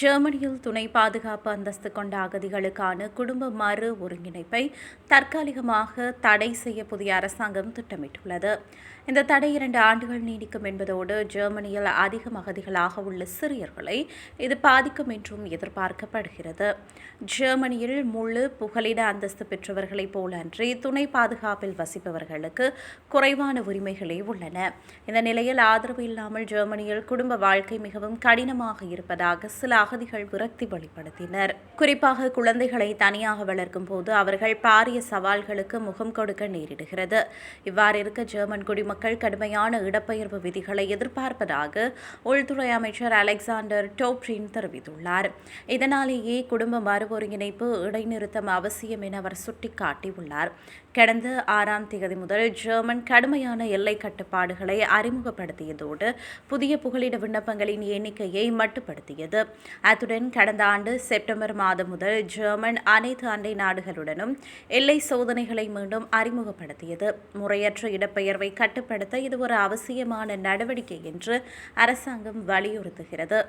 ஜெர்மனியில் துணை பாதுகாப்பு அந்தஸ்து கொண்ட அகதிகளுக்கான குடும்ப மறு ஒருங்கிணைப்பை தற்காலிகமாக தடை செய்ய புதிய அரசாங்கம் திட்டமிட்டுள்ளது. இந்த தடை இரண்டு ஆண்டுகள் நீடிக்கும் என்பதோடு ஜெர்மனியில் அதிகம் அகதிகளாக உள்ள சிறியர்களை இது பாதிக்கும் என்றும் எதிர்பார்க்கப்படுகிறது. ஜெர்மனியில் முழு புகலிட அந்தஸ்து பெற்றவர்களைப் போலன்றி துணை பாதுகாப்பில் வசிப்பவர்களுக்கு குறைவான உரிமைகளே உள்ளன. இந்த நிலையில் ஆதரவு இல்லாமல் ஜெர்மனியில் குடும்ப வாழ்க்கை மிகவும் கடினமாக இருப்பதாக சில அகதிகள் விரக்தி வெளிப்படுத்தினர். குறிப்பாக குழந்தைகளை தனியாக வளர்க்கும் போது அவர்கள் பாரிய சவால்களுக்கு முகம் கொடுக்க நேரிடுகிறது. இவ்வாறு இருக்க ஜெர்மன் குடிமக்கள் கடுமையான இடப்பெயர்வு விதிகளை எதிர்பார்ப்பதாக உள்துறை அமைச்சர் அலெக்சாண்டர் டோப்ரின் தெரிவித்துள்ளார். இதனாலேயே குடும்ப மறு ஒருங்கிணைப்பு இடைநிறுத்தம் அவசியம் என அவர் சுட்டிக்காட்டியுள்ளார். கடந்த ஆறாம் தேதி முதல் ஜெர்மன் கடுமையான எல்லை கட்டுப்பாடுகளை அறிமுகப்படுத்தியதோடு புதிய புகலிட விண்ணப்பங்களின் எண்ணிக்கையை மட்டுப்படுத்தியது. அத்துடன் கடந்த ஆண்டு செப்டம்பர் மாதம் முதல் ஜெர்மன் அனைத்து அண்டை நாடுகளுடனும் எல்லை சோதனைகளை மீண்டும் அறிமுகப்படுத்தியது. முறையற்ற இடப்பெயர்வை கட்டுப்படுத்த இது ஒரு அவசியமான நடவடிக்கை என்று அரசாங்கம் வலியுறுத்துகிறது.